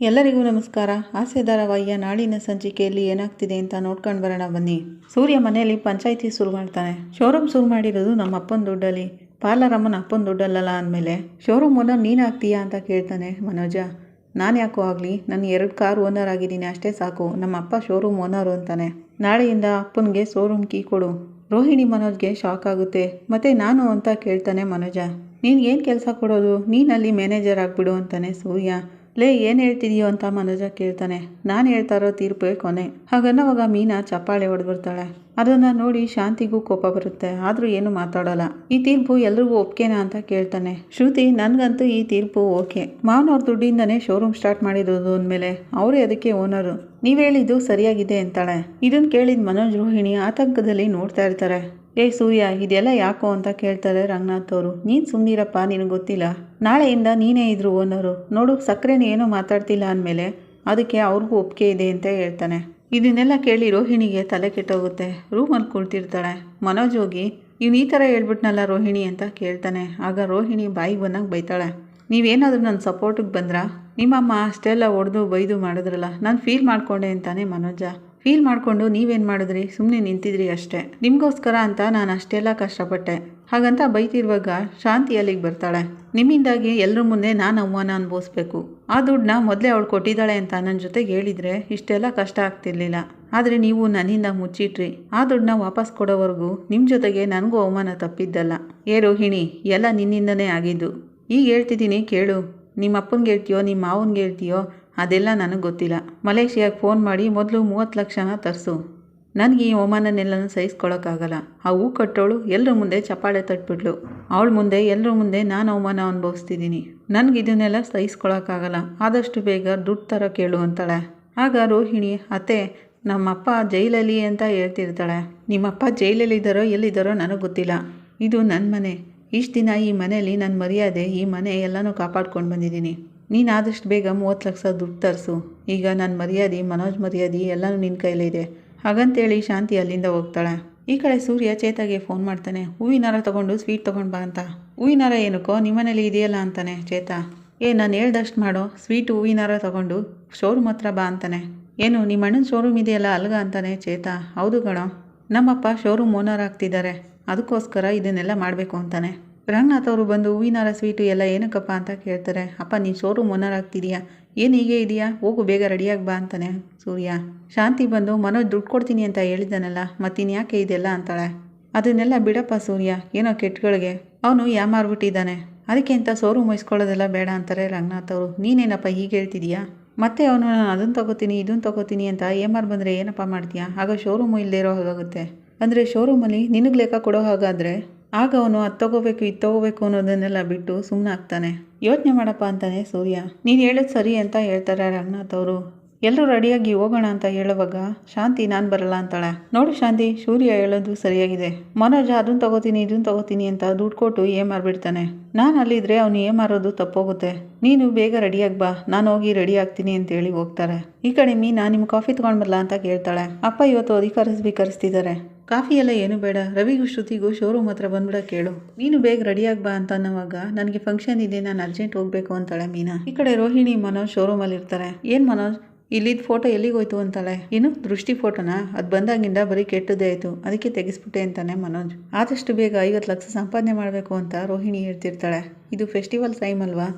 ಎಲ್ಲರಿಗೂ ನಮಸ್ಕಾರ. ಆಸೆ ಧಾರಾವಾಹಿಯ ನಾಳಿನ ಸಂಚಿಕೆಯಲ್ಲಿ ಏನಾಗ್ತಿದೆ ಅಂತ ನೋಡ್ಕೊಂಡು ಬರೋಣ ಬನ್ನಿ. ಸೂರ್ಯ ಮನೆಯಲ್ಲಿ ಪಂಚಾಯಿತಿ ಶುರು ಮಾಡ್ತಾನೆ. ಶೋರೂಮ್ ಶುರು ಮಾಡಿರೋದು ನಮ್ಮ ಅಪ್ಪನ ದುಡ್ಡಲ್ಲಿ. ಪಾರ್ಲರ್ ಅಮ್ಮನ ಅಪ್ಪನ ದುಡ್ಡಲ್ಲಲ್ಲ ಅಂದಮೇಲೆ, ಶೋರೂಮ್ ಓನರ್ ನೀನು ಆಗ್ತೀಯಾ ಅಂತ ಕೇಳ್ತಾನೆ ಮನೋಜ. ನಾನು ಯಾಕೋ ಆಗಲಿ? ನಾನು ಎರಡು ಕಾರ್ ಓನರ್ ಆಗಿದ್ದೀನಿ ಅಷ್ಟೇ ಸಾಕು. ನಮ್ಮ ಅಪ್ಪ ಶೋರೂಮ್ ಓನರು ಅಂತಾನೆ. ನಾಳೆಯಿಂದ ಅಪ್ಪನಿಗೆ ಶೋರೂಮ್ ಕೀ ಕೊಡು. ರೋಹಿಣಿ ಮನೋಜ್ಗೆ ಶಾಕ್ ಆಗುತ್ತೆ. ಮತ್ತೆ ನಾನು ಅಂತ ಕೇಳ್ತಾನೆ ಮನೋಜ. ನೀನು ಏನು ಕೆಲಸ ಕೊಡೋದು? ನೀನಲ್ಲಿ ಮ್ಯಾನೇಜರ್ ಆಗಿಬಿಡು ಅಂತಾನೆ ಸೂರ್ಯ. ಲೇ, ಏನು ಹೇಳ್ತಿದೀಯೋ ಅಂತ ಮನೋಜ ಕೇಳ್ತಾನೆ. ನಾನು ಹೇಳ್ತಾ ಇರೋ ತೀರ್ಪೇ ಕೊನೆ. ಹಾಗನ್ನೋವಾಗ ಮೀನಾ ಚಪ್ಪಾಳೆ ಹೊಡೆದ್ಬಿಡ್ತಾಳೆ ಅದನ್ನು ನೋಡಿ ಶಾಂತಿಗೂ ಕೋಪ ಬರುತ್ತೆ. ಆದರೂ ಏನು ಮಾತಾಡೋಲ್ಲ. ಈ ತೀರ್ಪು ಎಲ್ರಿಗೂ ಒಪ್ಕೆನಾ ಅಂತ ಕೇಳ್ತಾನೆ. ಶ್ರುತಿ, ನನಗಂತೂ ಈ ತೀರ್ಪು ಓಕೆ. ಮಾವನವ್ರ ದುಡ್ಡಿಂದನೇ ಶೋರೂಮ್ ಸ್ಟಾರ್ಟ್ ಮಾಡಿರೋದು ಅಂದಮೇಲೆ ಅವರೇ ಅದಕ್ಕೆ ಓನರು ನೀವು ಹೇಳಿದ್ದು ಸರಿಯಾಗಿದೆ ಅಂತಾಳೆ. ಇದನ್ನು ಕೇಳಿದ ಮನೋಜ್, ರೋಹಿಣಿ ಆತಂಕದಲ್ಲಿ ನೋಡ್ತಾ ಇರ್ತಾರೆ. ಏ ಸೂರ್ಯ, ಇದೆಲ್ಲ ಯಾಕೋ ಅಂತ ಕೇಳ್ತಾರೆ ರಂಗನಾಥ್ ಅವರು. ನೀನು ಸುಮ್ಮನಿರಪ್ಪ ನಿನಗೆ ಗೊತ್ತಿಲ್ಲ. ನಾಳೆಯಿಂದ ನೀನೇ ಇದ್ರು ಓನರು. ನೋಡು ಸಕ್ಕರೆನ ಏನೂ ಮಾತಾಡ್ತಿಲ್ಲ ಅಂದಮೇಲೆ ಅದಕ್ಕೆ ಅವ್ರಿಗೂ ಒಪ್ಪಿಗೆ ಇದೆ ಅಂತ ಹೇಳ್ತಾನೆ. ಇದನ್ನೆಲ್ಲ ಕೇಳಿ ರೋಹಿಣಿಗೆ ತಲೆ ಕೆಟ್ಟೋಗುತ್ತೆ. ರೂಮಲ್ಲಿ ಕುಳ್ತಿರ್ತಾಳೆ. ಮನೋಜ್ ಹೋಗಿ, ಇವ್ನು ಈ ಥರ ಹೇಳ್ಬಿಟ್ನಲ್ಲ ರೋಹಿಣಿ ಅಂತ ಕೇಳ್ತಾನೆ. ಆಗ ರೋಹಿಣಿ ಬಾಯಿಗೆ ಬಂದಂಗೆ ಬೈತಾಳೆ. ನೀವೇನಾದರೂ ನನ್ನ ಸಪೋರ್ಟಿಗೆ ಬಂದ್ರಾ? ನಿಮ್ಮಮ್ಮ ಅಷ್ಟೆಲ್ಲ ಹೊಡೆದು ಬೈದು ಮಾಡಿದ್ರಲ್ಲ. ನಾನು ಫೀಲ್ ಮಾಡ್ಕೊಂಡೆ ಅಂತಾನೆ ಮನೋಜ. ಫೀಲ್ ಮಾಡಿಕೊಂಡು ನೀವೇನು ಮಾಡಿದ್ರಿ? ಸುಮ್ಮನೆ ನಿಂತಿದ್ರಿ ಅಷ್ಟೇ. ನಿಮಗೋಸ್ಕರ ಅಂತ ನಾನು ಅಷ್ಟೆಲ್ಲ ಕಷ್ಟಪಟ್ಟೆ. ಹಾಗಂತ ಬೈತಿರುವಾಗ ಶಾಂತಿ ಅಲ್ಲಿಗೆ ಬರ್ತಾಳೆ. ನಿಮ್ಮಿಂದಾಗಿ ಎಲ್ಲರ ಮುಂದೆ ನಾನು ಅವಮಾನ ಅನುಭವಿಸ್ಬೇಕು. ಆ ದುಡ್ಡನ್ನ ಮೊದಲೇ ಅವಳು ಕೊಟ್ಟಿದ್ದಾಳೆ ಅಂತ ನನ್ನ ಜೊತೆಗೆ ಹೇಳಿದರೆ ಇಷ್ಟೆಲ್ಲ ಕಷ್ಟ ಆಗ್ತಿರ್ಲಿಲ್ಲ. ಆದರೆ ನೀವು ನನ್ನಿಂದ ಮುಚ್ಚಿಟ್ರಿ. ಆ ದುಡ್ಡನ್ನ ವಾಪಸ್ ಕೊಡೋವರೆಗೂ ನಿಮ್ಮ ಜೊತೆಗೆ ನನಗೂ ಅವಮಾನ ತಪ್ಪಿದ್ದಲ್ಲ. ಏ ರೋಹಿಣಿ, ಎಲ್ಲ ನಿನ್ನಿಂದನೇ ಆಗಿದ್ದು. ಈಗ ಹೇಳ್ತಿದ್ದೀನಿ ಕೇಳು. ನಿಮ್ಮ ಅಪ್ಪನಿಗೆ ಹೇಳ್ತೀಯೋ ನಿಮ್ಮ ಮಾವನಿಗೆ ಹೇಳ್ತೀಯೋ ಅದೆಲ್ಲ ನನಗೆ ಗೊತ್ತಿಲ್ಲ. ಮಲೇಷಿಯಾಗೆ ಫೋನ್ ಮಾಡಿ ಮೊದಲು ಮೂವತ್ತು ಲಕ್ಷನ ತರಿಸು. ನನಗೆ ಈ ಅವಮಾನನೆಲ್ಲನೂ ಸಹಿಸ್ಕೊಳ್ಳೋಕ್ಕಾಗಲ್ಲ ಆ ಹೂ ಕಟ್ಟೋಳು ಎಲ್ಲರ ಮುಂದೆ ಚಪ್ಪಾಳೆ ತಟ್ಬಿಟ್ಲು. ಅವಳ ಮುಂದೆ ಎಲ್ಲರ ಮುಂದೆ ನಾನು ಅವಮಾನ ಅನುಭವಿಸ್ತಿದ್ದೀನಿ ನನಗೆ ಇದನ್ನೆಲ್ಲ ಸಹಿಸ್ಕೊಳ್ಳೋಕ್ಕಾಗಲ್ಲ ಆದಷ್ಟು ಬೇಗ ದುಡ್ಡು ಥರ ಕೇಳು ಅಂತಾಳೆ. ಆಗ ರೋಹಿಣಿ, ಅತ್ತೆ, ನಮ್ಮಪ್ಪ ಜೈಲಲ್ಲಿ ಅಂತ ಹೇಳ್ತಿರ್ತಾಳೆ. ನಿಮ್ಮಪ್ಪ ಜೈಲಲ್ಲಿದ್ದಾರೋ ಎಲ್ಲಿದ್ದಾರೋ ನನಗೆ ಗೊತ್ತಿಲ್ಲ. ಇದು ನನ್ನ ಮನೆ. ಇಷ್ಟು ದಿನ ಈ ಮನೆಯಲ್ಲಿ ನನ್ನ ಮರ್ಯಾದೆ, ಈ ಮನೆ ಎಲ್ಲನೂ ಕಾಪಾಡ್ಕೊಂಡು ಬಂದಿದ್ದೀನಿ ನೀನು ಆದಷ್ಟು ಬೇಗ ಮೂವತ್ತು ಲಕ್ಷ ದುಡ್ಡು ತರಿಸು. ಈಗ ನನ್ನ ಮರ್ಯಾದೆ, ಮನೋಜ್ ಮರ್ಯಾದೆ ಎಲ್ಲನೂ ನಿನ್ನ ಕೈಲಿದೆ ಹಾಗಂತೇಳಿ ಶಾಂತಿ ಅಲ್ಲಿಂದ ಹೋಗ್ತಾಳೆ. ಈ ಕಡೆ ಸೂರ್ಯ ಚೇತಾಗೆ ಫೋನ್ ಮಾಡ್ತಾನೆ. ಹೂವಿನಾರ ತೊಗೊಂಡು ಸ್ವೀಟ್ ತೊಗೊಂಡು ಬಾ ಅಂತ. ಹೂವಿನಾರ ಏನಕ್ಕೋ ನಿಮ್ಮನೇಲಿ ಇದೆಯಲ್ಲ ಅಂತಾನೆ ಚೇತಾ. ಏ, ನಾನು ಹೇಳ್ದಷ್ಟು ಮಾಡೋ. ಸ್ವೀಟ್ ಹೂವಿನಾರ ತೊಗೊಂಡು ಶೋರೂಮ್ ಹತ್ರ ಬಾ ಅಂತಾನೆ. ಏನು ನಿಮ್ಮ ಅಣ್ಣನ ಶೋರೂಮ್ ಇದೆಯಲ್ಲ ಅಲ್ಗ ಅಂತಾನೆ ಚೇತಾ. ಹೌದು ಕಣೋ. ನಮ್ಮಪ್ಪ ಶೋರೂಮ್ ಓನರ್ ಆಗ್ತಿದ್ದಾರೆ. ಅದಕ್ಕೋಸ್ಕರ ಇದನ್ನೆಲ್ಲ ಮಾಡಬೇಕು ಅಂತಾನೆ. ರಂಗನಾಥ್ ಅವರು ಬಂದು ಹೂವಿನಾರ ಸ್ವೀಟು ಎಲ್ಲ ಏನಕ್ಕಪ್ಪ ಅಂತ ಕೇಳ್ತಾರೆ, ಅಪ್ಪ, ನೀನು ಶೋರೂಮ್ ಓನರ್ ಆಗ್ತಿದೀಯಾ? ಏನು ಹೀಗೆ ಇದೆಯಾ? ಹೋಗು, ಬೇಗ ರೆಡಿಯಾಗಿ ಬಾ ಅಂತಾನೆ ಸೂರ್ಯ. ಶಾಂತಿ ಬಂದು, ಮನೋಜ್ ದುಡ್ಡು ಕೊಡ್ತೀನಿ ಅಂತ ಹೇಳಿದ್ದಾನಲ್ಲ ಮತ್ತಿನ್ ಯಾಕೆ ಇದೆಲ್ಲ? ಅಂತಾಳೆ. ಅದನ್ನೆಲ್ಲ ಬಿಡಪ್ಪ ಸೂರ್ಯ, ಏನೋ ಕೆಟ್ಟಗಳಿಗೆ. ಅವನು ಯಾಮಾರ್ಬಿಟ್ಟಿದ್ದಾನೆ. ಅದಕ್ಕೆ ಅಂತ ಶೋರೂಮ್ ವಹಿಸ್ಕೊಳ್ಳೋದೆಲ್ಲ ಬೇಡ ಅಂತಾರೆ ರಂಗನಾಥ್ ಅವರು. ನೀನೇನಪ್ಪ ಹೀಗೆ ಹೇಳ್ತಿದೀಯಾ? ಮತ್ತೆ ಅವನು, ನಾನು ಅದನ್ನು ತಗೋತೀನಿ ಇದನ್ನು ತಗೋತೀನಿ ಅಂತ ಏಮಾರ್ ಬಂದರೆ ಏನಪ್ಪ ಮಾಡ್ತೀಯಾ? ಆಗ ಶೋರೂಮು ಇಲ್ಲದೇ ಇರೋ ಹಾಗಾಗುತ್ತೆ. ಅಂದರೆ ಶೋರೂಮಲ್ಲಿ ನಿನಗೆ ಲೆಕ್ಕ ಕೊಡೋ ಹಾಗಾದರೆ ಆಗ ಅವನು, ಅದು ತಗೋಬೇಕು, ಇದು ತಗೋಬೇಕು ಅನ್ನೋದನ್ನೆಲ್ಲ ಬಿಟ್ಟು ಸುಮ್ಮನೆ ಆಗ್ತಾನೆ. ಯೋಚನೆ ಮಾಡಪ್ಪ ಅಂತಾನೆ ಸೂರ್ಯ. ನೀನು ಹೇಳೋದು ಸರಿ ಅಂತ ಹೇಳ್ತಾರೆ ರಂಗನಾಥ್ ಅವರು. ಎಲ್ಲರೂ ರೆಡಿಯಾಗಿ ಹೋಗೋಣ ಅಂತ ಹೇಳುವಾಗ, ಶಾಂತಿ, ನಾನು ಬರಲ್ಲ ಅಂತಾಳೆ. ನೋಡು ಶಾಂತಿ, ಸೂರ್ಯ ಹೇಳೋದು ಸರಿಯಾಗಿದೆ. ಮನೋಜ ಅದನ್ನು ತಗೋತೀನಿ ಇದನ್ನು ತಗೋತೀನಿ ಅಂತ ದುಡ್ಡು ಕೊಟ್ಟು ಏ ಮಾರ್ಬಿಡ್ತಾನೆ ನಾನು ಅಲ್ಲಿದ್ರೆ ಅವನು ಏ ಮಾರೋದು ತಪ್ಪೋಗುತ್ತೆ. ನೀನು ಬೇಗ ರೆಡಿಯಾಗಿ ಬಾ. ನಾನು ಹೋಗಿ ರೆಡಿ ಆಗ್ತೀನಿ ಅಂತೇಳಿ ಹೋಗ್ತಾರೆ. ಈ ಕಡೆ ಮೀನಾ ನಿಮ್ಮ ಕಾಫಿ ತೊಗೊಂಡು ಬರಲ್ಲ ಅಂತ ಕೇಳ್ತಾಳೆ. ಅಪ್ಪ ಇವತ್ತು ಅಧಿಕಾರ ಸ್ವೀಕರಿಸ್ತಿದ್ದಾರೆ ಕಾಫಿ ಎಲ್ಲ ಏನು ಬೇಡ. ರವಿಗೂ ಶ್ರುತಿಗೂ ಶೋರೂಮ್ ಹತ್ರ ಬಂದ್ಬಿಡ ಕೇಳು. ನೀನು ಬೇಗ ರೆಡಿಯಾಗಿ ಬಾ ಅಂತ ಅನ್ನೋವಾಗ, ನನಗೆ ಫಂಕ್ಷನ್ ಇದೆ, ನಾನು ಅರ್ಜೆಂಟ್ ಹೋಗ್ಬೇಕು ಅಂತಾಳೆ ಮೀನಾ. ಈ ಕಡೆ ರೋಹಿಣಿ, ಮನೋಜ್ ಶೋರೂಮಲ್ಲಿ ಇರ್ತಾರೆ ಏನು ಮನೋಜ್? ಇಲ್ಲಿದ್ದ ಫೋಟೋ ಎಲ್ಲಿಗೋಯ್ತು ಅಂತಾಳೆ ಏನು, ದೃಷ್ಟಿ ಫೋಟೋನಾ? ಅದು ಬಂದಾಗಿಂದ ಬರೀ ಕೆಟ್ಟದೇ ಆಯಿತು. ಅದಕ್ಕೆ ತೆಗೆಸ್ಬಿಟ್ಟೆ ಅಂತಾನೆ ಮನೋಜ್. ಆದಷ್ಟು ಬೇಗ ಐವತ್ತು ಲಕ್ಷ ಸಂಪಾದನೆ ಮಾಡಬೇಕು ಅಂತ ರೋಹಿಣಿ ಹೇಳ್ತಿರ್ತಾಳೆ. ಇದು ಫೆಸ್ಟಿವಲ್ ಟೈಮ್ ಅಲ್ವಾ?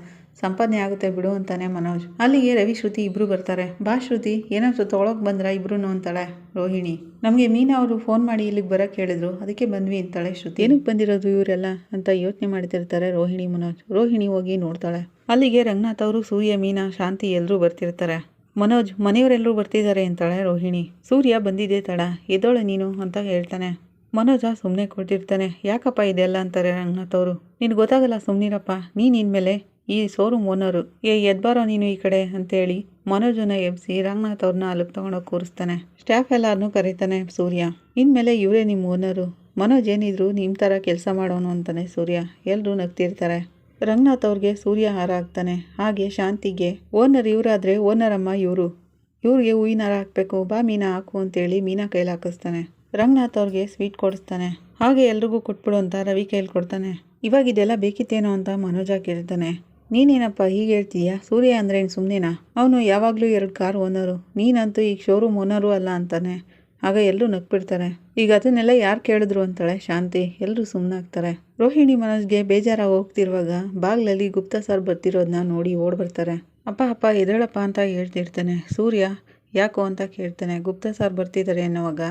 ಸಂಪಾದನೆ ಆಗುತ್ತೆ ಬಿಡು ಅಂತಾನೆ ಮನೋಜ್. ಅಲ್ಲಿಗೆ ರವಿ, ಶ್ರುತಿ ಇಬ್ರು ಬರ್ತಾರೆ. ಬಾ ಶ್ರುತಿ, ಏನಾದ್ರು ತೊಗೊಳಕ್ ಬಂದ್ರ ಇಬ್ರು ಅಂತಾಳೆ ರೋಹಿಣಿ. ನಮಗೆ ಮೀನಾ ಅವರು ಫೋನ್ ಮಾಡಿ ಇಲ್ಲಿಗೆ ಬರಕ್ಕೆ ಹೇಳಿದ್ರು. ಅದಕ್ಕೆ ಬಂದ್ವಿ ಅಂತಾಳೆ ಶ್ರುತಿ. ಏನಕ್ಕೆ ಬಂದಿರೋದು ಇವರೆಲ್ಲ ಅಂತ ಯೋಚನೆ ಮಾಡ್ತಿರ್ತಾರೆ ರೋಹಿಣಿ ಮನೋಜ್. ರೋಹಿಣಿ ಹೋಗಿ ನೋಡ್ತಾಳೆ. ಅಲ್ಲಿಗೆ ರಂಗನಾಥ್ ಅವರು, ಸೂರ್ಯ, ಮೀನಾ, ಶಾಂತಿ ಎಲ್ಲರೂ ಬರ್ತಿರ್ತಾರೆ. ಮನೋಜ್, ಮನೆಯವರೆಲ್ಲರೂ ಬರ್ತಿದ್ದಾರೆ ಅಂತಾಳೆ ರೋಹಿಣಿ. ಸೂರ್ಯ ಬಂದಿದೆ ತಡ, ಎದ್ದೋಳೆ ನೀನು ಅಂತ ಹೇಳ್ತಾನೆ. ಮನೋಜ ಸುಮ್ಮನೆ ಕೊಟ್ಟಿರ್ತಾನೆ ಯಾಕಪ್ಪ ಇದೆಲ್ಲ ಅಂತಾರೆ ರಂಗನಾಥ್ ಅವರು ನಿನ್ಗೆ ಗೊತ್ತಾಗಲ್ಲ ಸುಮ್ಮನಿರಪ್ಪ ನೀನು ಇನ್ಮೇಲೆ ಈ ಶೋರೂಮ್ ಓನರು ಏ, ಎದ್ಬಾರೋ ನೀನು ಈ ಕಡೆ ಅಂತೇಳಿ ಮನೋಜನ ಎಬ್ಸಿ ರಂಗನಾಥ್ ಅವ್ರನ್ನ ಅಲ್ಲಿಗೆ ತಗೊಂಡೋಗಿ ಕೂರಿಸ್ತಾನೆ. ಸ್ಟಾಫ್ ಎಲ್ಲಾರನ್ನೂ ಕರೀತಾನೆ ಸೂರ್ಯ. ಇನ್ಮೇಲೆ ಇವರೇ ನಿಮ್ಮ ಓನರು ಮನೋಜ್ ಏನಿದ್ರು ನಿಮ್ಮ ಥರ ಕೆಲಸ ಮಾಡೋನು ಅಂತಾನೆ ಸೂರ್ಯ. ಎಲ್ಲರೂ ನಗ್ತಿರ್ತಾರೆ. ರಂಗನಾಥ್ ಅವ್ರಿಗೆ ಸೂರ್ಯ ಹಾರ ಹಾಕ್ತಾನೆ ಹಾಗೆ ಶಾಂತಿಗೆ. ಓನರ್ ಇವರಾದರೆ ಓನರ್ ಅಮ್ಮ ಇವರು. ಇವ್ರಿಗೆ ಹೂವಿನ ಹಾರ ಹಾಕಬೇಕು, ಬಾ ಮೀನಾ ಹಾಕು ಅಂತೇಳಿ ಮೀನಾ ಕೈಲಿ ಹಾಕಿಸ್ತಾನೆ. ರಂಗನಾಥ್ ಅವ್ರಿಗೆ ಸ್ವೀಟ್ ಕೊಡಿಸ್ತಾನೆ. ಹಾಗೆ ಎಲ್ರಿಗೂ ಕೊಟ್ಬಿಡು ಅಂತ ರವಿ ಕೈಲಿ ಕೊಡ್ತಾನೆ. ಇವಾಗ ಇದೆಲ್ಲ ಬೇಕಿತ್ತೇನೋ ಅಂತ ಮನೋಜ ಕೇಳ್ತಾನೆ. ನೀನೇನಪ್ಪ ಹೀಗೆ ಹೇಳ್ತೀಯಾ ಸೂರ್ಯ ಅಂದ್ರೇನು ಸುಮ್ಮನೆನಾ ಅವನು ಯಾವಾಗಲೂ ಎರಡು ಕಾರ್ ಓನರು. ನೀನಂತೂ ಈಗ ಶೋರೂಮ್ ಓನರು ಅಲ್ಲ ಅಂತಾನೆ. ಆಗ ಎಲ್ಲರೂ ನಗ್ಬಿಡ್ತಾರೆ. ಈಗ ಅದನ್ನೆಲ್ಲ ಯಾರು ಕೇಳಿದ್ರು ಅಂತಾಳೆ ಶಾಂತಿ. ಎಲ್ಲರೂ ಸುಮ್ಮನಾಗ್ತಾರೆ ರೋಹಿಣಿ ಮನಸ್ಸಿಗೆ ಬೇಜಾರಾಗಿ ಹೋಗ್ತಿರುವಾಗ ಬಾಗ್ಲಲ್ಲಿ ಗುಪ್ತಾ ಸರ್ ಬರ್ತಿರೋದನ್ನ ನೋಡಿ ಓಡ್ ಬರ್ತಾರೆ. ಅಪ್ಪ ಅಪ್ಪ ಎದಳಪ್ಪ ಅಂತ ಹೇಳ್ತಿರ್ತಾನೆ. ಸೂರ್ಯ, ಯಾಕೋ ಅಂತ ಕೇಳ್ತಾನೆ. ಗುಪ್ತಾ ಸರ್ ಬರ್ತಿದ್ದಾರೆ ಅನ್ನೋವಾಗ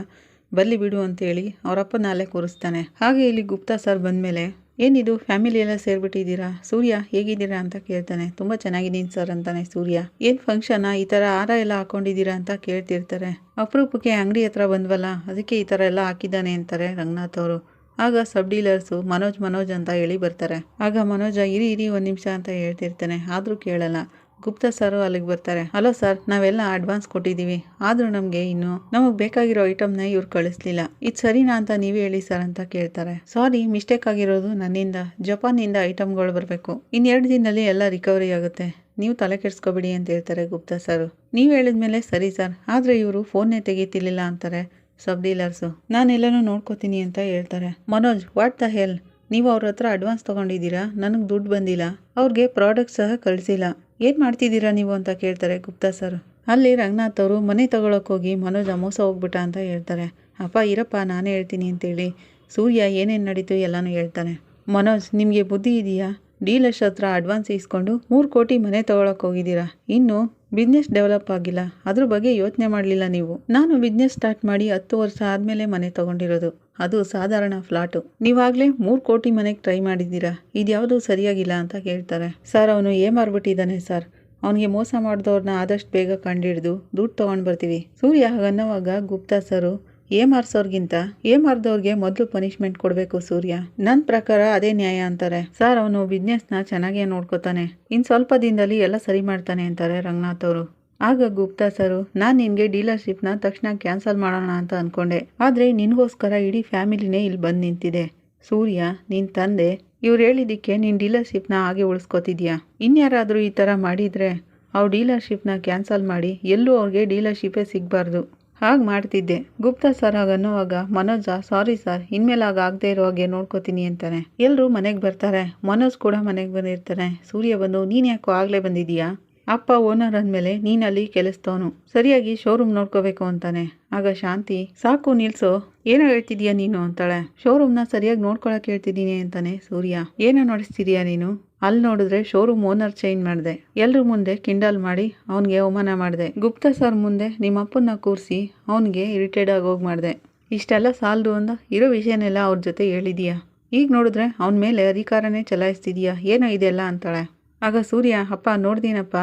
ಬಲ್ಲಿ ಬಿಡು ಅಂತೇಳಿ ಅವರಪ್ಪನ ಅಲ್ಲೇ ಕೂರಿಸ್ತಾನೆ. ಹಾಗೆ ಇಲ್ಲಿ ಗುಪ್ತಾ ಸರ್ ಬಂದಮೇಲೆ ಏನಿದು? ಫ್ಯಾಮಿಲಿ ಎಲ್ಲ ಸೇರ್ಬಿಟ್ಟಿದ್ದೀರಾ? ಸೂರ್ಯ, ಹೇಗಿದ್ದೀರಾ ಅಂತ ಕೇಳ್ತಾನೆ. ತುಂಬ ಚೆನ್ನಾಗಿದ್ದೀನಿ ಸರ್ ಅಂತಾನೆ ಸೂರ್ಯ. ಏನು ಫಂಕ್ಷನಾ ಈ ಥರ ಹಾರ ಎಲ್ಲ ಹಾಕೊಂಡಿದ್ದೀರಾ ಅಂತ ಕೇಳ್ತಿರ್ತಾರೆ. ಅಪರೂಪಕ್ಕೆ ಅಂಗಡಿ ಹತ್ರ ಬಂದ್ವಲ್ಲ, ಅದಕ್ಕೆ ಈ ಥರ ಎಲ್ಲ ಹಾಕಿದ್ದಾನೆ ಅಂತಾರೆ ರಂಗನಾಥ್ ಅವರು. ಆಗ ಸಬ್ ಡೀಲರ್ಸು ಮನೋಜ್ ಮನೋಜ್ ಅಂತ ಹೇಳಿ ಬರ್ತಾರೆ. ಆಗ ಮನೋಜ, ಇರಿ ಇರಿ ಒಂದು ನಿಮಿಷ ಅಂತ ಹೇಳ್ತಿರ್ತಾನೆ. ಆದರೂ ಕೇಳಲ್ಲ. ಗುಪ್ತಾ ಸರ್ ಅಲ್ಲಿಗೆ ಬರ್ತಾರೆ. ಹಲೋ ಸರ್, ನಾವೆಲ್ಲ ಅಡ್ವಾನ್ಸ್ ಕೊಟ್ಟಿದ್ದೀವಿ. ಆದರೂ ನಮಗೆ ಇನ್ನು ನಮಗೆ ಬೇಕಾಗಿರೋ ಐಟಮ್ನ ಇವ್ರು ಕಳಿಸ್ಲಿಲ್ಲ. ಇದು ಸರಿನಾ ಅಂತ ನೀವೇ ಹೇಳಿ ಸರ್ ಅಂತ ಕೇಳ್ತಾರೆ. ಸಾರಿ, ಮಿಸ್ಟೇಕ್ ಆಗಿರೋದು ನನ್ನಿಂದ. ಜಪಾನಿಂದ ಐಟಮ್ಗಳು ಬರಬೇಕು. ಇನ್ನೆರಡು ದಿನದಲ್ಲಿ ಎಲ್ಲ ರಿಕವರಿ ಆಗುತ್ತೆ. ನೀವು ತಲೆ ಕೆಡಿಸ್ಕೋಬೇಡಿ ಅಂತ ಹೇಳ್ತಾರೆ ಗುಪ್ತಾ ಸರ್. ನೀವು ಹೇಳಿದ್ಮೇಲೆ ಸರಿ ಸರ್. ಆದರೆ ಇವರು ಫೋನ್ನೇ ತೆಗೀತಿರ್ಲಿಲ್ಲ ಅಂತಾರೆ ಸಬ್ ಡೀಲರ್ಸು. ನಾನೆಲ್ಲನೂ ನೋಡ್ಕೋತೀನಿ ಅಂತ ಹೇಳ್ತಾರೆ. ಮನೋಜ್ ವಾಟ್ ದ ಹೆಲ್ ನೀವು ಅವ್ರ ಹತ್ರ ಅಡ್ವಾನ್ಸ್ ತೊಗೊಂಡಿದ್ದೀರಾ? ನನಗೆ ದುಡ್ಡು ಬಂದಿಲ್ಲ. ಅವ್ರಿಗೆ ಪ್ರಾಡಕ್ಟ್ ಸಹ ಕಳಿಸಿಲ್ಲ. ಏನು ಮಾಡ್ತಿದ್ದೀರಾ ನೀವು ಅಂತ ಕೇಳ್ತಾರೆ ಗುಪ್ತಾ ಸರ್ ಅಲ್ಲಿ ರಂಗನಾಥ್ ಅವರು ಮನೆ ಹೋಗಿ ಮನೋಜ ಮೋಸ ಹೋಗ್ಬಿಟ್ಟ ಅಂತ ಹೇಳ್ತಾರೆ. ಅಪ್ಪ ಇರಪ್ಪ, ನಾನೇ ಹೇಳ್ತೀನಿ ಅಂತೇಳಿ ಸೂರ್ಯ ಏನೇನು ನಡೀತು ಎಲ್ಲನೂ ಹೇಳ್ತಾನೆ. ಮನೋಜ್, ನಿಮಗೆ ಬುದ್ಧಿ ಇದೆಯಾ ಡೀಲರ್ಸ್ ಹತ್ರ ಅಡ್ವಾನ್ಸ್ ಇಸ್ಕೊಂಡು ಮೂರು ಕೋಟಿ ಮನೆ ತೊಗೊಳಕ್ಕೆ ಹೋಗಿದ್ದೀರಾ? ಇನ್ನು ಬಿಸ್ನೆಸ್ ಡೆವಲಪ್ ಆಗಿಲ್ಲ. ಅದ್ರ ಬಗ್ಗೆ ಯೋಚನೆ ಮಾಡಲಿಲ್ಲ ನೀವು. ನಾನು ಬಿಸ್ನೆಸ್ ಸ್ಟಾರ್ಟ್ ಮಾಡಿ ಹತ್ತು ವರ್ಷ ಆದಮೇಲೆ ಮನೆ ತಗೊಂಡಿರೋದು. ಅದು ಸಾಧಾರಣ ಫ್ಲಾಟು. ನೀವಾಗಲೇ ಮೂರು ಕೋಟಿ ಮನೆಗೆ ಟ್ರೈ ಮಾಡಿದ್ದೀರಾ? ಇದ್ಯಾವುದು ಸರಿಯಾಗಿಲ್ಲ ಅಂತ ಕೇಳ್ತಾರೆ. ಸರ್, ಅವನು ಏಮಾರ್ಬಿಟ್ಟಿದ್ದಾನೆ ಸರ್. ಅವನಿಗೆ ಮೋಸ ಮಾಡಿದವ್ರನ್ನ ಆದಷ್ಟು ಬೇಗ ಕಂಡಿಡಿದು ದುಡ್ಡು ತೊಗೊಂಡು ಬರ್ತೀವಿ. ಸೂರ್ಯ ಹಾಗನ್ನೋವಾಗ ಗುಪ್ತಾ ಸರು, ಏಮಾರ್ಸೋರ್ಗಿಂತ ಏಮಾರ್ದವ್ರಿಗೆ ಮೊದಲು ಪನಿಷ್ಮೆಂಟ್ ಕೊಡಬೇಕು ಸೂರ್ಯ. ನನ್ನ ಪ್ರಕಾರ ಅದೇ ನ್ಯಾಯ ಅಂತಾರೆ. ಸರ್, ಅವನು ಬಿಸ್ನೆಸ್ನ ಚೆನ್ನಾಗೇ ನೋಡ್ಕೋತಾನೆ. ಇನ್ನು ಸ್ವಲ್ಪ ದಿನದಲ್ಲಿ ಎಲ್ಲ ಸರಿ ಮಾಡ್ತಾನೆ ಅಂತಾರೆ ರಂಗನಾಥ್ ಅವರು. ಆಗ ಗುಪ್ತಾ ಸರು, ನಾನು ನಿನಗೆ ಡೀಲರ್ಶಿಪ್ನ ತಕ್ಷಣ ಕ್ಯಾನ್ಸಲ್ ಮಾಡೋಣ ಅಂತ ಅಂದ್ಕೊಂಡೆ ಆದರೆ ನಿನಗೋಸ್ಕರ ಇಡೀ ಫ್ಯಾಮಿಲಿನೇ ಇಲ್ಲಿ ಬಂದು ನಿಂತಿದೆ. ಸೂರ್ಯ ನಿನ್ನ ತಂದೆ, ಇವ್ರು ಹೇಳಿದ್ದಕ್ಕೆ ನೀನು ಡೀಲರ್ಶಿಪ್ನ ಹಾಗೆ ಉಳಿಸ್ಕೊತಿದ್ಯಾ? ಇನ್ಯಾರಾದರೂ ಈ ಥರ ಮಾಡಿದರೆ ಅವ್ರು ಡೀಲರ್ಶಿಪ್ನ ಕ್ಯಾನ್ಸಲ್ ಮಾಡಿ ಎಲ್ಲೂ ಅವ್ರಿಗೆ ಡೀಲರ್ಶಿಪ್ಪೇ ಸಿಗಬಾರ್ದು. ಹಾಗೆ ಮಾಡ್ತಿದ್ದೆ. ಗುಪ್ತಾ ಸರ್ ಆಗ ಅನ್ನೋವಾಗ ಮನೋಜ, ಸಾರಿ ಸರ್, ಇನ್ಮೇಲೆ ಆಗ ಆಗದೆ ಇರೋ ಹಾಗೆ ನೋಡ್ಕೋತೀನಿ ಅಂತಾನೆ. ಎಲ್ಲರೂ ಮನೆಗೆ ಬರ್ತಾರೆ. ಮನೋಜ್ ಕೂಡ ಮನೆಗೆ ಬಂದಿರ್ತಾನೆ ಸೂರ್ಯ ಬಂದು, ನೀನು ಯಾಕೋ ಆಗಲೇ ಬಂದಿದೀಯಾ ಅಪ್ಪ ಓನರ್ ಅಂದಮೇಲೆ ನೀನು ಅಲ್ಲಿ ಕೆಲಸದವನು. ಸರಿಯಾಗಿ ಶೋರೂಮ್ ನೋಡ್ಕೋಬೇಕು ಅಂತಾನೆ. ಆಗ ಶಾಂತಿ, ಸಾಕು ನಿಲ್ಸು, ಏನೋ ಹೇಳ್ತಿದೀಯ ನೀನು? ಅಂತಾಳೆ. ಶೋರೂಮ್ನ ಸರಿಯಾಗಿ ನೋಡ್ಕೊಳಕ್ ಹೇಳ್ತಿದ್ದೀನಿ ಅಂತಾನೆ ಸೂರ್ಯ. ಏನೋ ನೋಡಿಸ್ತಿದ್ಯಾ ನೀನು? ಅಲ್ಲಿ ನೋಡಿದ್ರೆ ಶೋರೂಮ್ ಓನರ್ ಚೇಂಜ್ ಮಾಡಿದೆ. ಎಲ್ಲರ ಮುಂದೆ ಕಿಂಡಲ್ ಮಾಡಿ ಅವನಿಗೆ ಅವಮಾನ ಮಾಡಿದೆ. ಗುಪ್ತ ಸರ್ ಮುಂದೆ ನಿಮ್ಮ ಅಪ್ಪನ್ನ ಕೂರಿಸಿ ಅವನಿಗೆ ಇರಿಟೇಡ್ ಆಗಿ ಹೋಗಿ ಮಾಡಿದೆ. ಇಷ್ಟೆಲ್ಲ ಸಾಲದು ಅಂದ, ಇರೋ ವಿಷಯನೆಲ್ಲ ಅವ್ರ ಜೊತೆ ಹೇಳಿದೀಯಾ. ಈಗ ನೋಡಿದ್ರೆ ಅವನ ಮೇಲೆ ಅಧಿಕಾರನೇ ಚಲಾಯಿಸ್ತಿದೀಯಾ. ಏನೋ ಇದೆಲ್ಲ? ಅಂತಾಳೆ. ಆಗ ಸೂರ್ಯ, ಅಪ್ಪ, ನೋಡ್ದೀನಪ್ಪ,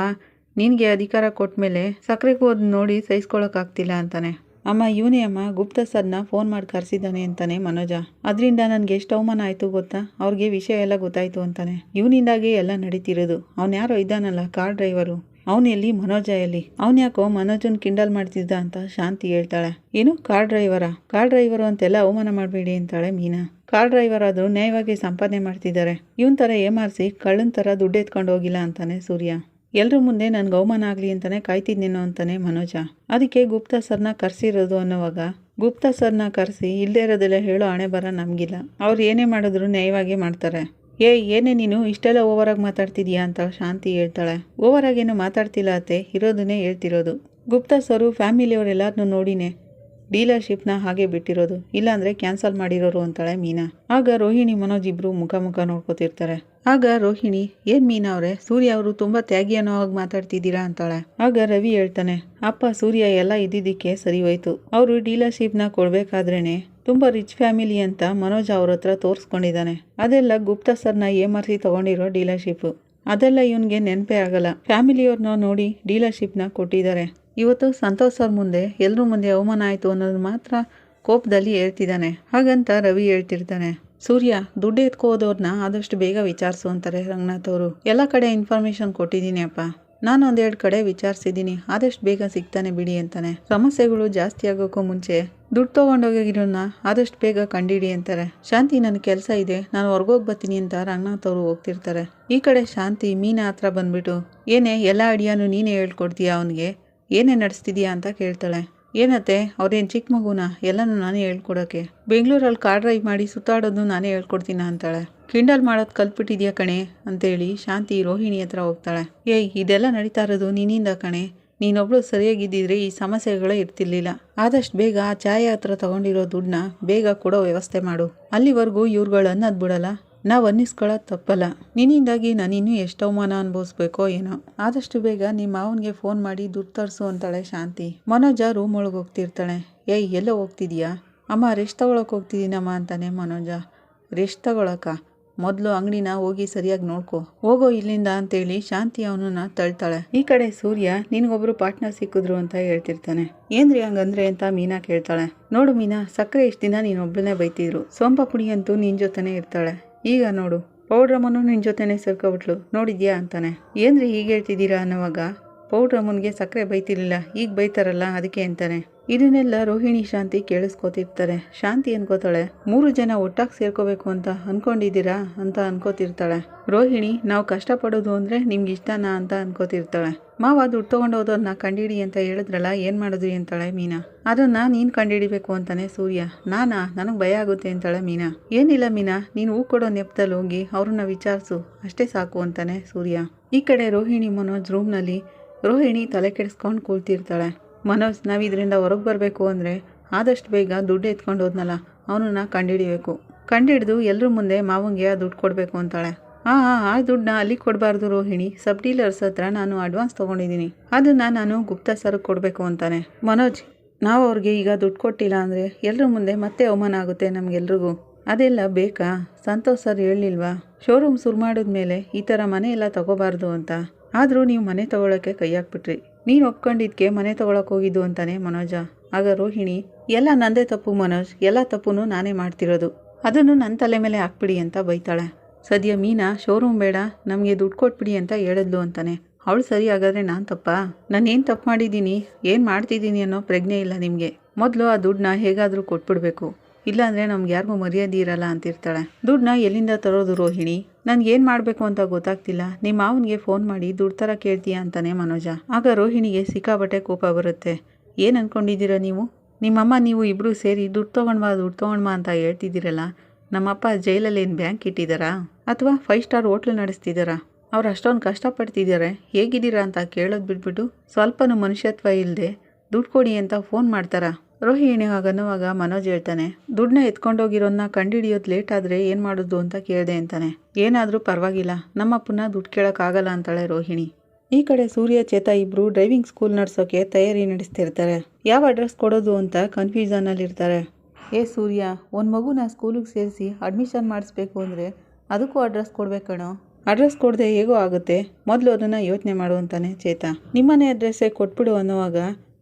ನಿನಗೆ ಅಧಿಕಾರ ಕೊಟ್ಮೇಲೆ ಸಕ್ಕರೆಗೂ ಅದನ್ನ ನೋಡಿ ಸಹಿಸ್ಕೊಳಕ್ಕಾಗ್ತಿಲ್ಲ ಅಂತಾನೆ. ಅಮ್ಮ, ಇವನೇ ಅಮ್ಮ, ಗುಪ್ತ ಸರ್ನ ಫೋನ್ ಮಾಡಿ ಕರೆಸಿದ್ದಾನೆ ಅಂತಾನೆ ಮನೋಜ. ಅದರಿಂದ ನನಗೆ ಎಷ್ಟು ಅವಮಾನ ಆಯಿತು ಗೊತ್ತಾ? ಅವ್ರಿಗೆ ವಿಷಯ ಎಲ್ಲ ಗೊತ್ತಾಯಿತು ಅಂತಾನೆ. ಇವನಿಂದಾಗೆ ಎಲ್ಲ ನಡೀತಿರೋದು. ಅವ್ನು ಯಾರೋ ಇದ್ದಾನಲ್ಲ, ಕಾರ್ ಡ್ರೈವರು. ಅವನು ಎಲ್ಲಿ? ಮನೋಜ ಎಲ್ಲಿ? ಯಾಕೋ ಮನೋಜನ್ ಕಿಂಡಲ್ ಮಾಡ್ತಿದ್ದ ಅಂತ ಶಾಂತಿ ಹೇಳ್ತಾಳೆ. ಏನು? ಕಾರ್ ಡ್ರೈವರಾ? ಕಾರ್ ಡ್ರೈವರು ಅಂತೆಲ್ಲ ಅವಮಾನ ಮಾಡಬೇಡಿ ಅಂತಾಳೆ ಮೀನಾ. ಕಾರ್ ಡ್ರೈವರ್ ಆದರೂ ನ್ಯಾಯವಾಗಿ ಸಂಪಾದನೆ ಮಾಡ್ತಿದ್ದಾರೆ. ಇವನ್ ಥರ ಏಮಾರಿಸಿ ಕಳ್ಳನ ಥರ ದುಡ್ಡು ಎತ್ಕೊಂಡು ಹೋಗಿಲ್ಲ ಅಂತಾನೆ ಸೂರ್ಯ. ಎಲ್ಲರ ಮುಂದೆ ನನ್ಗೆ ಅವಮಾನ ಆಗಲಿ ಅಂತಾನೆ ಕಾಯ್ತಿದ್ದೇನೋ ಅಂತಾನೆ ಮನೋಜ. ಅದಕ್ಕೆ ಗುಪ್ತಾ ಸರ್ನ ಕರೆಸಿರೋದು ಅನ್ನೋವಾಗ, ಗುಪ್ತಾ ಸರ್ನ ಕರೆಸಿ ಇಲ್ಲದೇ ಇರೋದೆಲ್ಲ ಹೇಳೋ ಹಣೆ ಬರ ನಮಗಿಲ್ಲ. ಅವ್ರು ಏನೇ ಮಾಡಿದ್ರು ನ್ಯಾಯವಾಗಿ ಮಾಡ್ತಾರೆ. ಏ, ಏನೇ ನೀನು ಇಷ್ಟೆಲ್ಲ ಓವರಾಗಿ ಮಾತಾಡ್ತಿದ್ಯಾ ಅಂತ ಶಾಂತಿ ಹೇಳ್ತಾಳೆ. ಓವರಾಗೇನು ಮಾತಾಡ್ತಿಲ್ಲ ಅತ್ತೆ, ಇರೋದನ್ನೇ ಹೇಳ್ತಿರೋದು. ಗುಪ್ತಾ ಸರು ಫ್ಯಾಮಿಲಿಯವರೆಲ್ಲರನ್ನೂ ನೋಡಿನೇ ಡೀಲರ್ಶಿಪ್ನ ಹಾಗೆ ಬಿಟ್ಟಿರೋದು, ಇಲ್ಲಾಂದ್ರೆ ಕ್ಯಾನ್ಸಲ್ ಮಾಡಿರೋರು ಅಂತಾಳೆ ಮೀನಾ. ಆಗ ರೋಹಿಣಿ ಮನೋಜ್ ಇಬ್ರು ಮುಖ ಮುಖ ನೋಡ್ಕೋತಿರ್ತಾರೆ. ಆಗ ರೋಹಿಣಿ, ಏನ್ ಮೀನಾ ಅವರೇ, ಸೂರ್ಯ ಅವರು ತುಂಬಾ ತ್ಯಾಗಿ ಹಾಗೆ ಮಾತಾಡ್ತಿದ್ದೀರಾ ಅಂತಾಳೆ. ಆಗ ರವಿ ಹೇಳ್ತಾನೆ, ಅಪ್ಪ ಸೂರ್ಯ ಎಲ್ಲ ಇದ್ದಿದ್ದಕ್ಕೆ ಸರಿ ಹೋಯ್ತು. ಅವರು ಡೀಲರ್ಶಿಪ್ನ ಕೊಡ್ಬೇಕಾದ್ರೇನೆ ತುಂಬಾ ರಿಚ್ ಫ್ಯಾಮಿಲಿ ಅಂತ ಮನೋಜ್ ಅವ್ರ ಹತ್ರ ತೋರಿಸ್ಕೊಂಡಿದ್ದಾನೆ. ಅದೆಲ್ಲ ಗುಪ್ತಾ ಸರ್ನ ಏಮರ್ಸಿ ತಗೊಂಡಿರೋ ಡೀಲರ್ಶಿಪ್ ಅದೆಲ್ಲ ಇವನಿಗೆ ನೆನಪೇ ಆಗಲ್ಲ. ಫ್ಯಾಮಿಲಿಯವ್ರನ್ನ ನೋಡಿ ಡೀಲರ್ಶಿಪ್ನ ಕೊಟ್ಟಿದ್ದಾರೆ. ಇವತ್ತು ಸಂತೋಷ್ ಸರ್ ಮುಂದೆ ಎಲ್ಲರೂ ಮುಂದೆ ಅವಮಾನ ಆಯಿತು ಅನ್ನೋದು ಮಾತ್ರ ಕೋಪದಲ್ಲಿ ಹೇಳ್ತಿದ್ದಾನೆ. ಹಾಗಂತ ರವಿ ಹೇಳ್ತಿರ್ತಾನೆ. ಸೂರ್ಯ, ದುಡ್ಡು ಎತ್ಕೋದವ್ರನ್ನ ಆದಷ್ಟು ಬೇಗ ವಿಚಾರಿಸು ಅಂತಾರೆ ರಂಗನಾಥ್ ಅವರು. ಎಲ್ಲ ಕಡೆ ಇನ್ಫಾರ್ಮೇಶನ್ ಕೊಟ್ಟಿದ್ದೀನಿ ಅಪ್ಪ. ನಾನು ಒಂದೆರಡು ಕಡೆ ವಿಚಾರಿಸಿದ್ದೀನಿ. ಆದಷ್ಟು ಬೇಗ ಸಿಗ್ತಾನೆ ಬಿಡಿ ಅಂತಾನೆ. ಸಮಸ್ಯೆಗಳು ಜಾಸ್ತಿ ಆಗೋಕ್ಕೂ ಮುಂಚೆ, ದುಡ್ಡು ತೊಗೊಂಡೋಗಿರೋನ್ನ ಆದಷ್ಟು ಬೇಗ ಕಂಡಿಡಿ ಅಂತಾರೆ. ಶಾಂತಿ ನನ್ನ ಕೆಲಸ ಇದೆ. ನಾನು ಹೊರ್ಗೋಗಿ ಬರ್ತೀನಿ ಅಂತ ರಂಗನಾಥ್ ಅವರು ಹೋಗ್ತಿರ್ತಾರೆ. ಈ ಕಡೆ ಶಾಂತಿ ಮೀನಾ ಹತ್ರ ಬಂದ್ಬಿಟ್ಟು ಏನೇ, ಎಲ್ಲ ಐಡಿಯಾನು ನೀನೇ ಹೇಳ್ಕೊಡ್ತೀಯಾ ಅವನಿಗೆ? ಏನೇ ನಡೆಸ್ತಿದ್ಯಾ ಅಂತ ಕೇಳ್ತಾಳೆ. ಏನತ್ತೆ, ಅವ್ರೇನು ಚಿಕ್ಕ ಮಗುನ? ಎಲ್ಲನೂ ನಾನೇ ಹೇಳ್ಕೊಡೋಕ್ಕೆ ಬೆಂಗಳೂರಲ್ಲಿ ಕಾರ್ ಡ್ರೈವ್ ಮಾಡಿ ಸುತ್ತಾಡೋದು ನಾನೇ ಹೇಳ್ಕೊಡ್ತೀನ ಅಂತಾಳೆ. ಕಿಂಡಲ್ ಮಾಡೋದು ಕಲ್ತ್ಬಿಟ್ಟಿದ್ಯಾ ಕಣೆ? ಅಂತೇಳಿ ಶಾಂತಿ ರೋಹಿಣಿ ಹತ್ರ ಹೋಗ್ತಾಳೆ. ಏಯ್, ಇದೆಲ್ಲ ನಡೀತಾ ಇರೋದು ನಿನ್ನಿಂದ ಕಣೆ? ನೀನೊಬ್ಳು ಸರಿಯಾಗಿದ್ದಿದ್ರೆ ಈ ಸಮಸ್ಯೆಗಳೇ ಇರ್ತಿರ್ಲಿಲ್ಲ. ಆದಷ್ಟು ಬೇಗ ಆ ಛಾಯೆ ಹತ್ರ ತಗೊಂಡಿರೋ ದುಡ್ಡನ್ನ ಬೇಗ ಕೊಡೋ ವ್ಯವಸ್ಥೆ ಮಾಡು. ಅಲ್ಲಿವರೆಗೂ ಇವ್ರುಗಳು ಅನ್ನೋದು ಬಿಡಲ್ಲ ನಾವು ಅನ್ನಿಸ್ಕೊಳ್ಳೋದು ತಪ್ಪಲ್ಲ. ನಿನ್ನಿಂದಾಗಿ ನಾನು ಇನ್ನೂ ಎಷ್ಟು ಅವಮಾನ ಅನುಭವಿಸ್ಬೇಕೋ ಏನೋ. ಆದಷ್ಟು ಬೇಗ ನಿಮ್ಮ ಮಾವನಿಗೆ ಫೋನ್ ಮಾಡಿ ದುಡ್ಡು ತರಿಸು ಅಂತಾಳೆ ಶಾಂತಿ. ಮನೋಜ ರೂಮ್ ಒಳಗೆ ಹೋಗ್ತಿರ್ತಾಳೆ. ಏಯ್, ಎಲ್ಲೋ ಹೋಗ್ತಿದ್ಯಾ? ಅಮ್ಮ ರೆಸ್ಟ್ ತಗೊಳಕ್ಕೆ ಹೋಗ್ತಿದ್ದೀನಮ್ಮ ಅಂತಾನೆ ಮನೋಜ. ರೆಸ್ಟ್ ತಗೊಳಕ ಮೊದಲು ಅಂಗಡಿನ ಹೋಗಿ ಸರಿಯಾಗಿ ನೋಡ್ಕೊ. ಹೋಗೋ ಇಲ್ಲಿಂದ ಅಂತೇಳಿ ಶಾಂತಿ ಅವನನ್ನ ತಳ್ತಾಳೆ. ಈ ಕಡೆ ಸೂರ್ಯ ನಿನಗೊಬ್ರು ಪಾರ್ಟ್ನರ್ ಸಿಕ್ಕಿದ್ರು ಅಂತ ಹೇಳ್ತಿರ್ತಾನೆ. ಏನ್ರಿ ಹಂಗಂದ್ರೆ ಅಂತ ಮೀನಾ ಕೇಳ್ತಾಳೆ. ನೋಡು ಮೀನಾ, ಸಕ್ಕರೆ ಇಷ್ಟು ದಿನ ನೀನು ಒಬ್ಬಳನ್ನೇ ಬೈತಿದ್ರು. ಸೋಂಪ ಪುಡಿ ಅಂತೂ ನಿನ್ ಜೊತೆನೇ ಇರ್ತಾಳೆ. ಈಗ ನೋಡು, ಪೌಡ್ರಮ್ಮನು ನಿನ್ನ ಜೊತೆನೇ ಸೇರ್ಕೊಬಿಟ್ಲು. ನೋಡಿದ್ಯಾ ಅಂತಾನೆ. ಏನ್ರಿ ಹೀಗೆ ಹೇಳ್ತಿದ್ದೀರಾ ಅನ್ನೋವಾಗ, ಪೌಡ್ರಮ್ಮನಿಗೆ ಸಕ್ಕರೆ ಬೈತಿರ್ಲಿಲ್ಲ ಈಗ ಬೈತಾರಲ್ಲ ಅದಕ್ಕೆ ಅಂತಾನೆ. ಇದನ್ನೆಲ್ಲ ರೋಹಿಣಿ ಶಾಂತಿ ಕೇಳಿಸ್ಕೊತಿರ್ತಾರೆ. ಶಾಂತಿ ಅನ್ಕೋತಾಳೆ. ಮೂರು ಜನ ಒಟ್ಟಾಗಿ ಸೇರ್ಕೋಬೇಕು ಅಂತ ಅನ್ಕೊಂಡಿದ್ದೀರಾ ಅಂತ ಅನ್ಕೋತಿರ್ತಾಳೆ. ರೋಹಿಣಿ, ನಾವು ಕಷ್ಟಪಡೋದು ಅಂದರೆ ನಿಮ್ಗೆ ಇಷ್ಟನಾ ಅಂತ ಅನ್ಕೋತಿರ್ತಾಳೆ. ಮಾವ ದುಡ್ಡು ತೊಗೊಂಡೋದನ್ನ ಕಂಡಿಡಿ ಅಂತ ಹೇಳಿದ್ರಲ್ಲ, ಏನು ಮಾಡಿದ್ರಿ ಅಂತಾಳೆ ಮೀನಾ. ಅದನ್ನು ನೀನು ಕಂಡಿಡಿಬೇಕು ಅಂತಾನೆ ಸೂರ್ಯ. ನಾನಾ? ನನಗೆ ಭಯ ಆಗುತ್ತೆ ಅಂತಾಳೆ ಮೀನಾ. ಏನಿಲ್ಲ ಮೀನಾ, ನೀನು ಹೂ ಕೊಡೋ ನೆಪದಲ್ಲಿ ಹೋಗಿ ಅವ್ರನ್ನ ವಿಚಾರಿಸು. ಅಷ್ಟೇ ಸಾಕು ಅಂತಾನೆ ಸೂರ್ಯ. ಈ ಕಡೆ ರೋಹಿಣಿ ಮನೋಜ್ ರೂಮ್ನಲ್ಲಿ, ರೋಹಿಣಿ ತಲೆ ಕೆಡಿಸ್ಕೊಂಡು ಕೂಳ್ತಿರ್ತಾಳೆ ಮನೋಜ್, ನಾವು ಇದರಿಂದ ಹೊರಗೆ ಬರಬೇಕು ಅಂದರೆ ಆದಷ್ಟು ಬೇಗ ದುಡ್ಡು ಎತ್ಕೊಂಡು ಹೋದ್ನಲ್ಲ, ಅವನನ್ನು ಕಂಡಿಡಿಬೇಕು. ಕಂಡಿಡಿದು ಎಲ್ಲರ ಮುಂದೆ ಮಾವಂಗೆ ದುಡ್ಡು ಕೊಡಬೇಕು ಅಂತಾಳೆ. ಹಾಂ ಹಾಂ ಆ ದುಡ್ಡನ್ನ ಅಲ್ಲಿಗೆ ಕೊಡಬಾರ್ದು ರೋಹಿಣಿ. ಸಬ್ ಡೀಲರ್ಸ್ ಹತ್ರ ನಾನು ಅಡ್ವಾನ್ಸ್ ತೊಗೊಂಡಿದ್ದೀನಿ. ಅದನ್ನು ನಾನು ಗುಪ್ತ ಸರ್ಗೆ ಕೊಡಬೇಕು ಅಂತಾನೆ. ಮನೋಜ್, ನಾವು ಅವ್ರಿಗೆ ಈಗ ದುಡ್ಡು ಕೊಟ್ಟಿಲ್ಲ ಅಂದರೆ ಎಲ್ಲರ ಮುಂದೆ ಮತ್ತೆ ಅವಮಾನ ಆಗುತ್ತೆ ನಮಗೆಲ್ರಿಗೂ. ಅದೆಲ್ಲ ಬೇಕಾ? ಸಂತೋಷ್ ಸರ್ ಹೇಳಿಲ್ವಾ ಶೋರೂಮ್ ಶುರು ಮಾಡಿದ್ಮೇಲೆ ಈ ಥರ ಮನೆ ಎಲ್ಲ ತಗೋಬಾರ್ದು ಅಂತ. ಆದರೂ ನೀವು ಮನೆ ತೊಗೊಳಕ್ಕೆ ಕೈ ಹಾಕ್ಬಿಟ್ರಿ. ನೀನು ಒಪ್ಕೊಂಡಿದ್ಕೆ ಮನೆ ತೊಗೊಳಕ್ಕೆ ಹೋಗಿದ್ದು ಅಂತಾನೆ ಮನೋಜ. ಆಗ ರೋಹಿಣಿ, ಎಲ್ಲ ನಂದೇ ತಪ್ಪು ಮನೋಜ್. ಎಲ್ಲ ತಪ್ಪು ನಾನೇ ಮಾಡ್ತಿರೋದು. ಅದನ್ನು ನನ್ನ ತಲೆ ಮೇಲೆ ಹಾಕ್ಬಿಡಿ ಅಂತ ಬೈತಾಳೆ. ಸದ್ಯ ಮೀನಾ ಶೋರೂಮ್ ಬೇಡ, ನಮಗೆ ದುಡ್ಡು ಕೊಟ್ಬಿಡಿ ಅಂತ ಹೇಳಿದ್ಲು ಅಂತಾನೆ. ಅವಳು ಸರಿ ಹಾಗಾದರೆ ನಾನು ತಪ್ಪಾ? ನಾನು ಏನು ತಪ್ಪು ಮಾಡಿದ್ದೀನಿ? ಏನು ಮಾಡ್ತಿದ್ದೀನಿ ಅನ್ನೋ ಪ್ರಜ್ಞೆ ಇಲ್ಲ ನಿಮಗೆ. ಮೊದಲು ಆ ದುಡ್ಡನ್ನ ಹೇಗಾದರೂ ಕೊಟ್ಬಿಡ್ಬೇಕು. ಇಲ್ಲಾಂದರೆ ನಮ್ಗೆ ಯಾರಿಗೂ ಮರ್ಯಾದೆ ಇರಲ್ಲ ಅಂತಿರ್ತಾಳೆ. ದುಡ್ಡನ್ನ ಎಲ್ಲಿಂದ ತರೋದು ರೋಹಿಣಿ? ನನಗೇನು ಮಾಡಬೇಕು ಅಂತ ಗೊತ್ತಾಗ್ತಿಲ್ಲ. ನಿಮ್ಮ ಮಾವನಿಗೆ ಫೋನ್ ಮಾಡಿ ದುಡ್ಡು ಥರ ಕೇಳ್ತೀಯಾ ಅಂತಾನೆ ಮನೋಜ. ಆಗ ರೋಹಿಣಿಗೆ ಸಿಕ್ಕಾಬಟ್ಟೆ ಕೋಪ ಬರುತ್ತೆ. ಏನು ಅಂದ್ಕೊಂಡಿದ್ದೀರಾ ನೀವು? ನಿಮ್ಮಮ್ಮ, ನೀವು ಇಬ್ಬರು ಸೇರಿ ದುಡ್ಡು ತೊಗೊಂಡ್ಬಾ ದುಡ್ಡು ತೊಗೊಂಡ್ಬಾ ಅಂತ ಹೇಳ್ತಿದ್ದೀರಲ್ಲ. ನಮ್ಮಪ್ಪ ಜೈಲಲ್ಲಿ ಏನು ಬ್ಯಾಂಕ್ ಇಟ್ಟಿದ್ದಾರಾ ಅಥವಾ ಫೈವ್ ಸ್ಟಾರ್ ಹೋಟ್ಲ್ ನಡೆಸ್ತಿದ್ದಾರಾ? ಅವ್ರು ಅಷ್ಟೊಂದು ಕಷ್ಟಪಡ್ತಿದ್ದಾರೆ. ಹೇಗಿದ್ದೀರಾ ಅಂತ ಕೇಳೋದು ಬಿಟ್ಬಿಟ್ಟು ಸ್ವಲ್ಪನೂ ಮನುಷ್ಯತ್ವ ಇಲ್ಲದೆ ದುಡ್ಡು ಕೊಡಿ ಅಂತ ಫೋನ್ ಮಾಡ್ತಾರಾ? ರೋಹಿಣಿ ಅನ್ನುವಾಗ ಮನೋಜ್ ಹೇಳ್ತಾನೆ, ದುಡ್ಡನ್ನ ಎತ್ಕೊಂಡೋಗಿರೋದನ್ನ ಕಂಡುಹಿಡಿಯೋದು ಲೇಟ್ ಆದರೆ ಏನು ಮಾಡೋದು ಅಂತ ಕೇಳಿದೆ ಅಂತಾನೆ. ಏನಾದರೂ ಪರವಾಗಿಲ್ಲ. ನಮ್ಮಪ್ಪನ ದುಡ್ಡು ಕೇಳೋಕ್ಕಾಗಲ್ಲ ಅಂತಾಳೆ ರೋಹಿಣಿ. ಈ ಕಡೆ ಸೂರ್ಯ, ಚೇತ ಇಬ್ಬರು ಡ್ರೈವಿಂಗ್ ಸ್ಕೂಲ್ ನಡೆಸೋಕೆ ತಯಾರಿ ನಡೆಸ್ತಿರ್ತಾರೆ. ಯಾವ ಅಡ್ರೆಸ್ ಕೊಡೋದು ಅಂತ ಕನ್ಫ್ಯೂಷನಲ್ಲಿರ್ತಾರೆ ಏ ಸೂರ್ಯ, ಒಂದು ಮಗುನ ಸ್ಕೂಲಿಗೆ ಸೇರಿಸಿ ಅಡ್ಮಿಷನ್ ಮಾಡಿಸ್ಬೇಕು ಅಂದರೆ ಅದಕ್ಕೂ ಅಡ್ರೆಸ್ ಕೊಡ್ಬೇಕು ಕಣೋ. ಅಡ್ರೆಸ್ ಕೊಡದೆ ಹೇಗೋ ಆಗುತ್ತೆ. ಮೊದಲು ಅದನ್ನು ಯೋಚನೆ ಮಾಡು ಅಂತಾನೆ ಚೇತ. ನಿಮ್ಮನೆ ಅಡ್ರೆಸ್ಸೇ ಕೊಟ್ಬಿಡು ಅನ್ನೋವಾಗ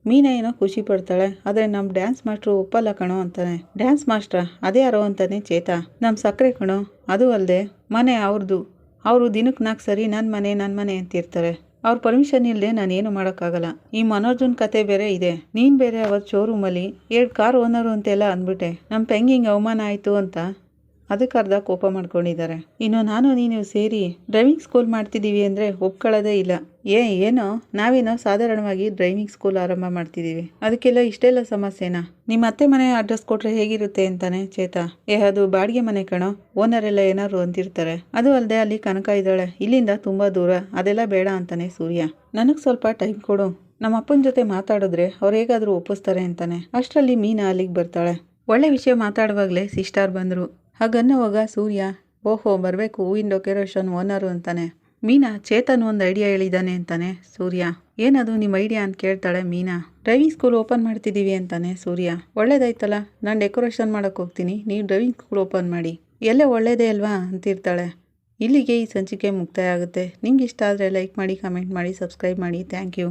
ಮೀನಾ ಏನೋ ಖುಷಿ ಪಡ್ತಾಳೆ. ಆದರೆ ನಮ್ಮ ಡ್ಯಾನ್ಸ್ ಮಾಸ್ಟ್ರು ಒಪ್ಪಲ್ಲ ಕಣೋ ಅಂತಾನೆ. ಡ್ಯಾನ್ಸ್ ಮಾಸ್ಟ್ರ ಅದೇ ಯಾರೋ ಅಂತಾನೆ ಚೇತ. ನಮ್ಮ ಸಕ್ಕರೆ ಕಣೋ, ಅದು ಅಲ್ಲದೆ ಮನೆ ಅವ್ರದ್ದು ಅವರು ದಿನಕ್ಕೆ ನಾಲ್ಕು ಸರಿ ನನ್ನ ಮನೆ ನನ್ನ ಮನೆ ಅಂತಿರ್ತಾರೆ. ಅವ್ರ ಪರ್ಮಿಷನ್ ಇಲ್ಲದೆ ನಾನೇನು ಮಾಡೋಕ್ಕಾಗಲ್ಲ. ಈ ಮನೋರ್ಜುನ್ ಕತೆ ಬೇರೆ ಇದೆ. ನೀನು ಬೇರೆ ಅವತ್ತು ಶೋರೂಮಲ್ಲಿ ಎರಡು ಕಾರ್ ಓನರು ಅಂತೆಲ್ಲ ಅಂದ್ಬಿಟ್ಟೆ. ನಮ್ಮ ಪೆಂಗಿಂಗ್ ಅವಮಾನ ಆಯಿತು ಅಂತ ಅದಕ್ಕೆ ಅರ್ಧ ಕೋಪ ಮಾಡ್ಕೊಂಡಿದ್ದಾರೆ. ಇನ್ನು ನಾನು ನೀನು ಸೇರಿ ಡ್ರೈವಿಂಗ್ ಸ್ಕೂಲ್ ಮಾಡ್ತಿದ್ದೀವಿ ಅಂದರೆ ಒಪ್ಕೊಳ್ಳೋದೇ ಇಲ್ಲ. ಏ, ಏನೋ? ನಾವೇನೋ ಸಾಧಾರಣವಾಗಿ ಡ್ರೈವಿಂಗ್ ಸ್ಕೂಲ್ ಆರಂಭ ಮಾಡ್ತಿದ್ದೀವಿ. ಅದಕ್ಕೆಲ್ಲ ಇಷ್ಟೆಲ್ಲ ಸಮಸ್ಯೆನಾ? ನಿಮ್ಮ ಅತ್ತೆ ಮನೆ ಅಡ್ರೆಸ್ ಕೊಟ್ರೆ ಹೇಗಿರುತ್ತೆ ಅಂತಾನೆ ಚೇತ. ಏ, ಅದು ಬಾಡಿಗೆ ಮನೆ ಕಣೋ. ಓನರ್ ಎಲ್ಲ ಏನಾದ್ರು ಅಂತಿರ್ತಾರೆ. ಅದು ಅಲ್ಲದೆ ಅಲ್ಲಿ ಕನಕ ಇದ್ದಾಳೆ. ಇಲ್ಲಿಂದ ತುಂಬ ದೂರ. ಅದೆಲ್ಲ ಬೇಡ ಅಂತಾನೆ ಸೂರ್ಯ. ನನಗೆ ಸ್ವಲ್ಪ ಟೈಮ್ ಕೊಡು. ನಮ್ಮ ಅಪ್ಪನ ಜೊತೆ ಮಾತಾಡಿದ್ರೆ ಅವ್ರು ಹೇಗಾದರೂ ಒಪ್ಪಿಸ್ತಾರೆ ಅಂತಾನೆ. ಅಷ್ಟರಲ್ಲಿ ಮೀನಾ ಅಲ್ಲಿಗೆ ಬರ್ತಾಳೆ. ಒಳ್ಳೆ ವಿಷಯ ಮಾತಾಡುವಾಗಲೇ ಸಿಸ್ಟಾರ್ ಬಂದರು. ಹಾಗನ್ನೋವಾಗ ಸೂರ್ಯ, ಓಹೋ, ಬರಬೇಕು, ಹೂವಿನ ಡೆಕೋರೇಷನ್ ಓನರು ಅಂತಾನೆ. ಮೀನಾ, ಚೇತನ್ ಒಂದು ಐಡಿಯಾ ಹೇಳಿದ್ದಾನೆ ಅಂತಾನೆ ಸೂರ್ಯ. ಏನದು ನಿಮ್ಮ ಐಡಿಯಾ ಅಂತ ಕೇಳ್ತಾಳೆ ಮೀನಾ. ಡ್ರೈವಿಂಗ್ ಸ್ಕೂಲ್ ಓಪನ್ ಮಾಡ್ತಿದ್ದೀವಿ ಅಂತಾನೆ ಸೂರ್ಯ. ಒಳ್ಳೇದಾಯ್ತಲ್ಲ, ನಾನು ಡೆಕೋರೇಷನ್ ಮಾಡೋಕೆ ಹೋಗ್ತೀನಿ, ನೀವು ಡ್ರೈವಿಂಗ್ ಸ್ಕೂಲ್ ಓಪನ್ ಮಾಡಿ. ಎಲ್ಲ ಒಳ್ಳೇದೇ ಅಲ್ವಾ ಅಂತಿರ್ತಾಳೆ. ಇಲ್ಲಿಗೆ ಈ ಸಂಚಿಕೆ ಮುಕ್ತಾಯ ಆಗುತ್ತೆ. ನಿಮ್ಗೆ ಇಷ್ಟ ಆದರೆ ಲೈಕ್ ಮಾಡಿ ಕಮೆಂಟ್ ಮಾಡಿ ಸಬ್ಸ್ಕ್ರೈಬ್ ಮಾಡಿ. Thank you